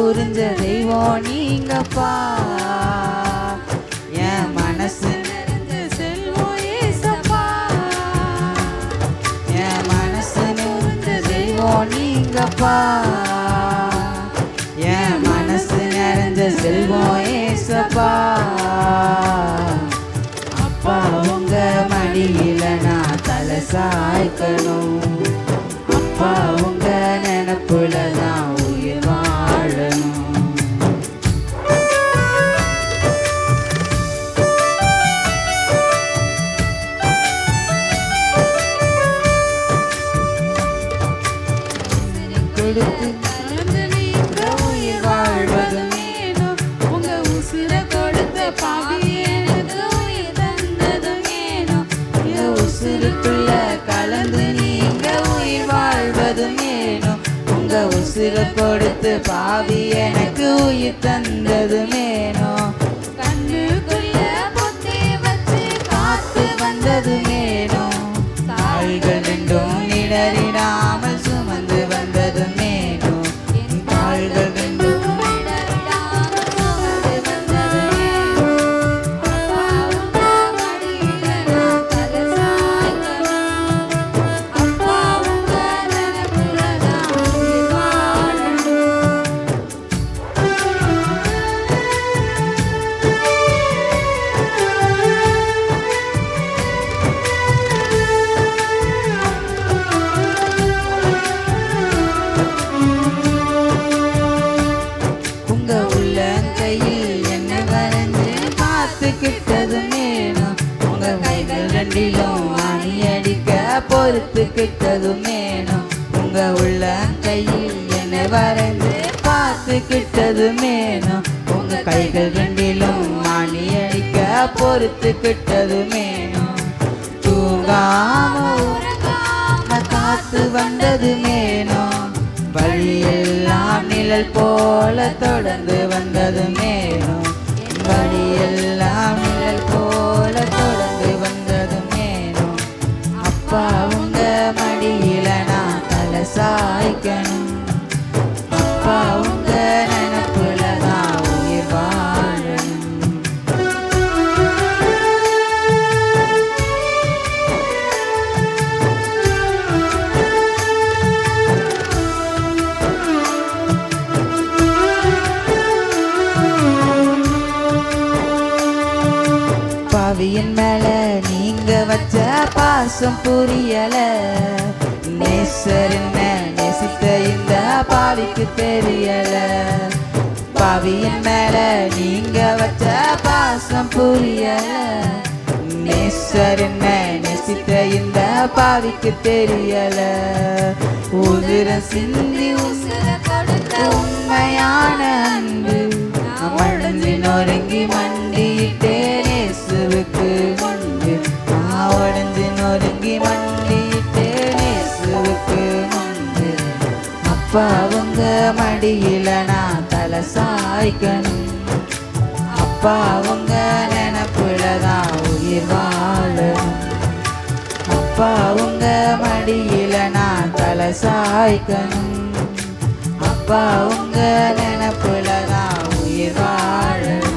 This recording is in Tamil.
புரிஞ்ச தெய்வம் நீங்கப்பா. என் மனசு நிறைஞ்ச என் மனசு நீங்கப்பா. என் மனசு நிறைஞ்ச செல்வம் ஏசப்பா. அப்பா உங்க மடியில நான் தலை சாய்க்கணும். அப்பா உங்க உசிர கொடுத்த பாவி எனக்கு உயிர் தந்தது மேனோ பொறுத்துக்கிட்டது மேலும் உங்க உள்ள கையில் என்னை வரைந்து பார்த்து பார்த்துக்கிட்டது மேலும் உங்க கைகள் ரெண்டிலும் அணி அடிக்க பொறுத்துக்கிட்டது மேலும் தூங்காம உறங்காம காத்து வந்தது மேனும் வழியெல்லாம் நிழல் போல தொடர்ந்து வந்தது மேலும் வழியெல்லாம் நிழல் போல பாவியின் மேல நீங்க வச்ச பாசம் புரியல. நேசர் என்ன நேசித்த இந்த பாவிக்கு தெரியல. பாவியின் மேல நீங்க வச்ச பாசம் புரியல. நேசர் என்ன நேசித்த இந்த பாவிக்கு தெரியல. உதிர சிந்தி உசிர கொடுத்த உண்மையான அன்பு அப்பா அவங்க மடியில நான் தலை சாய்க்கணும். அப்பா அவங்க நினப்புல தான் உயிர் வாழணும். அப்பா அவங்க மடியில நான் தலை சாய்க்கணும். அப்பா அவங்க நினப்புல தான் உயிர் வாழணும்.